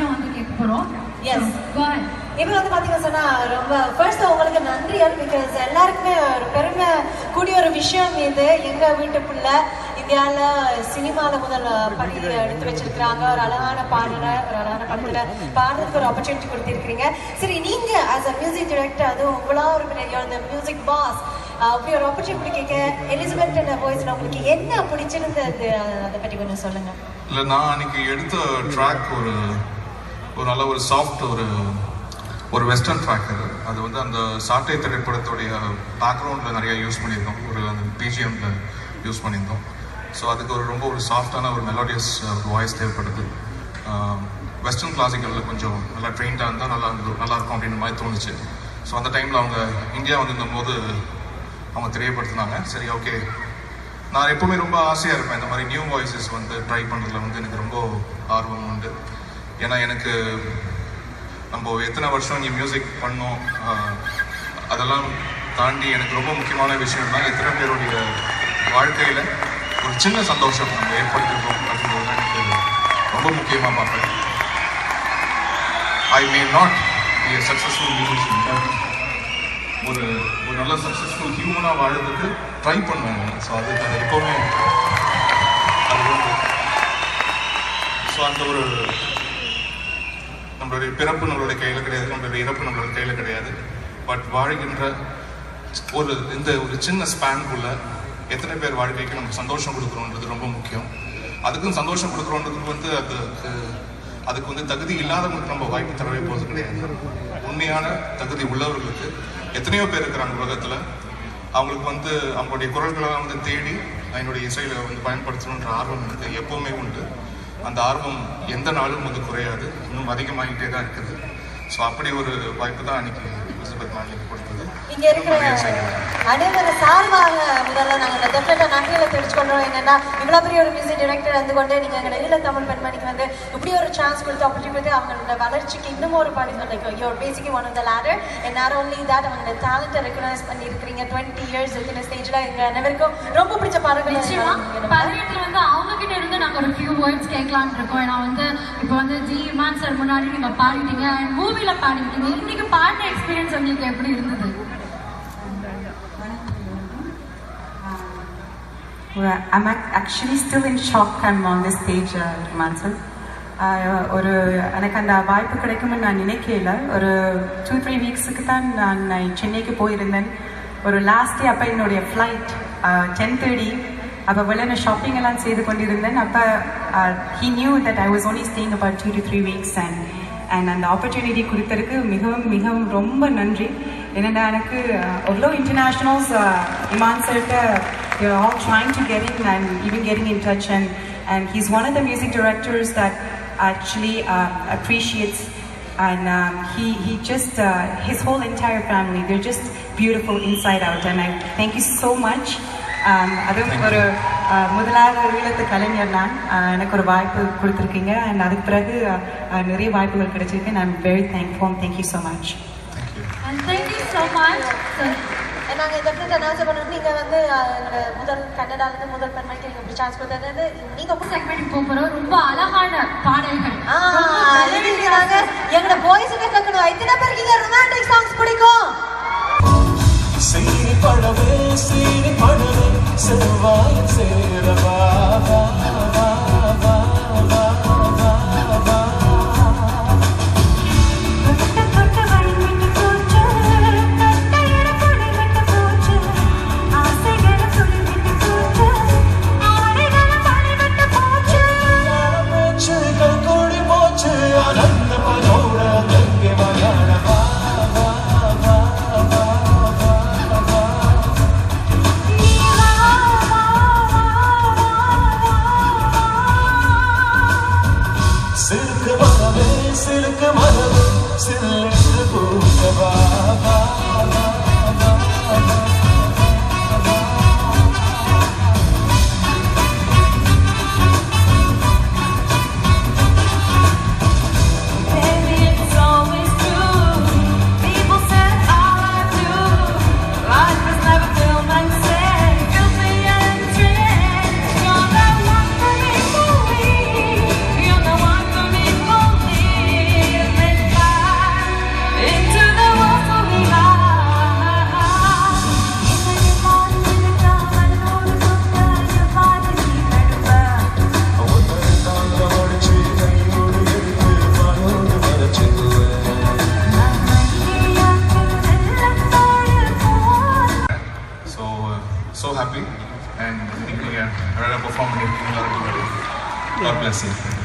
விஷயம் வந்து கேட்க. Go ahead. இப்போ வந்து பார்த்தீங்கன்னா சொன்னா ரொம்ப ஃபர்ஸ்ட் உங்களுக்கு நன்றியால் பிகாஸ் எல்லாருக்குமே ஒரு பெருமை கூடிய ஒரு விஷயம் இது. எங்க வீட்டு பிள்ளை இந்தியாவில் சினிமாவில் முதல் படி எடுத்து வச்சிருக்கிறாங்க. ஒரு அழகான பாடலை ஒரு அழகான படத்துல பாடுறதுக்கு ஒரு ஆப்பர்ச்சுனிட்டி கொடுத்திருக்கிறீங்க. சரி நீங்க ஆஸ் அ மியூசிக் டைரக்டர் அதுவும் உங்களா ஒரு பெரிய அந்த மியூசிக் பாஸ் அப்படி ஒரு ஆப்பர்ச்சுனிட்டி கேட்க எலிசபெத் என்ற வாய்ஸ்ல உங்களுக்கு என்ன பிடிச்சிருந்தது? அதை பற்றி கொஞ்சம் சொல்லுங்க. இல்லை நான் அன்னைக்கு எடுத்த ட்ராக் ஒரு ஒரு நல்ல ஒரு சாஃப்ட் ஒரு ஒரு வெஸ்டர்ன் ட்ராக் அது. அது வந்து அந்த சாட்டை திரைப்படத்துடைய பேக்ரவுண்டில் நிறையா யூஸ் பண்ணியிருந்தோம். ஒரு அந்த பிஜிஎம்ல யூஸ் பண்ணியிருந்தோம். ஸோ அதுக்கு ஒரு ரொம்ப ஒரு சாஃப்டான ஒரு மெலோடியஸ் ஒரு வாய்ஸ் தேவைப்படுது. வெஸ்டர்ன் கிளாசிக்கலில் கொஞ்சம் நல்லா ட்ரெயின்டாக இருந்தால் நல்லா இருந்தது நல்லா இருக்கும் அப்படின்ற மாதிரி தோணுச்சு. ஸோ அந்த டைமில் அவங்க இந்தியா வந்திருந்த போது அவங்க தெரியப்படுத்தினாங்க. சரி ஓகே நான் எப்பவுமே ரொம்ப ஆசையாக இருப்பேன். இந்த மாதிரி நியூ வாய்ஸஸ் வந்து ட்ரை பண்ணுறதுல வந்து எனக்கு ரொம்ப ஆர்வம் உண்டு. ஏன்னா எனக்கு நம்ம எத்தனை வருஷம் இங்கே மியூசிக் பண்ணோம் அதெல்லாம் தாண்டி எனக்கு ரொம்ப முக்கியமான விஷயம் தான் எத்தனை பேருடைய வாழ்க்கையில் ஒரு சின்ன சந்தோஷம் நம்ம ஏற்படுத்திருக்கோம் அப்படின்றது தான் எனக்கு ரொம்ப முக்கியமாக பார்ப்பேன். I may not be a successful musician ஒரு ஒரு நல்ல சக்ஸஸ்ஃபுல் ஹியூமனாக வாழ்றதுக்கு ட்ரை பண்ணுவேன் ஸோ அது அது எப்போவுமே அது ஸோ அந்த ஒரு நம்மளுடைய பிறப்பு நம்மளுடைய கையில் கிடையாது நம்மளுடைய இறப்பு நம்மளுடைய கையில் கிடையாது. பட் வாழ்கின்ற ஒரு இந்த ஒரு சின்ன ஸ்பேனுக்குள்ள எத்தனை பேர் வாழ்க்கைக்கு நம்ம சந்தோஷம் கொடுக்குறோன்றது ரொம்ப முக்கியம். அதுக்கும் சந்தோஷம் கொடுக்குறோன்றதுக்கு வந்து அது அதுக்கு வந்து தகுதி இல்லாதவங்களுக்கு நம்ம வாய்ப்பு தரவே போகிறது கிடையாது. உண்மையான தகுதி உள்ளவர்களுக்கு எத்தனையோ பேர் இருக்கிறாங்க உலகத்தில். அவங்களுக்கு வந்து அவங்களுடைய குரல்களை வந்து தேடி என்னுடைய இசையில வந்து பயன்படுத்தணுன்ற ஆர்வம் எனக்கு எப்பவுமே உண்டு. அந்த ஆர்வம் எந்த நாளும் வந்து குறையாது. இன்னும் அதிகமாகிட்டே தான் இருக்குது. ஸோ அப்படி ஒரு வாய்ப்பு தான் அன்னைக்கு எலிசபெத் மாநிலம் கொடுத்தது. இங்க இருக்கிற. அனைவரும் சார்பாக முதல்ல நாங்க டெஃபினட்டா தெரிவிச்சுக்கொள்றோம் என்னன்னா இவ்வளவு பெரிய ஒரு மியூசிக் டைரக்டர் இருந்து கொண்டு நீங்க எங்க ஈழ தமிழ் பெண்மணிக்கு வந்து இப்படி ஒரு சான்ஸ் கொடுத்து ஆப்பர்ச்சுனிட்டி கொடுத்து அவங்களோட வளர்ச்சிக்கு இன்னும் ஒரு படி like your basically one of the ladder and not only that அவங்களோட டேலண்ட்டை ரெக்கக்னைஸ் பண்ணி இருக்கிறீங்க டுவெண்ட்டி இயர்ஸ் இருக்கிற ஸ்டேஜ்ல எங்க அனைவருக்கும் ரொம்ப பிடிச்ச பாடல்கள் நிச்சயமா. பதினெட்டுல வந்து அவங்க கிட்ட இருந்து நாங்க ஒரு ஃபியூ வேர்ட்ஸ் கேட்கலாம்னு இருக்கோம். ஏன்னா வந்து இப்போ வந்து ஜி இமான் சார் முன்னாடி நீங்க பாடிட்டீங்க. அண்ட் மூவில பாடிட்டீங்க. இன்னைக்கு பாடின எக்ஸ்பீரியன்ஸ் உங்களுக்கு எப்படி இருந்தது? I'm actually still in shock I'm on this stage, uh, ஒரு எனக்கு அந்த வாய்ப்பு கிடைக்கும்னு நான் நினைக்கல ஒரு டூ த்ரீ வீக்ஸுக்கு தான் நான் சென்னைக்கு போயிருந்தேன் ஒரு லாஸ்ட் டே அப்போ என்னுடைய ஃப்ளைட் டென் தேர்ட்டி அப்போ வெளில ஷாப்பிங் எல்லாம் செய்து கொண்டிருந்தேன் அப்போ he knew that I was only staying about two to three weeks and and அந்த ஆப்பர்ச்சுனிட்டி கொடுத்ததுக்கு மிகவும் மிகவும் ரொம்ப நன்றி என்னடா எனக்கு அவ்வளோ internationals Imman you're all trying to get in and even getting in touch and and he's one of the music directors that actually uh, appreciates and um, he he just uh, his whole entire family they're just beautiful inside out and I thank you so much um, அதுவும் ஒரு uh, முதலாவது ஈழத்து கலைஞர் நான் uh, எனக்கு ஒரு வாய்ப்பு கொடுத்துருக்கீங்க and அதுக்கு பிறகு uh, uh, நிறைய வாய்ப்புகள் கிடைச்சிருக்கு நான் very thankful thank you so much thank you and thank you so much நாங்க டெஃபினட்டா அனௌன்ஸ் பண்ணணும் நீங்க வந்து அஹ், எங்களோட முதல் கன்னடால இருந்து முதல் பெண்மணிக்கு நீங்க இப்படி சான்ஸ் கொடுத்தது நீங்க செக்மெண்ட் போகிறோம் ரொம்ப அழகான பாடல்கள் ரொம்ப எழுதிக்கிறாங்க. எங்களோட boys-க்கு கேட்கணும். எத்தனை பேருக்கு இங்க romantic songs பிடிக்கும்? சீனி பழவே சீனி பழவே செவ்வாயில் silence forever Performance. God bless you.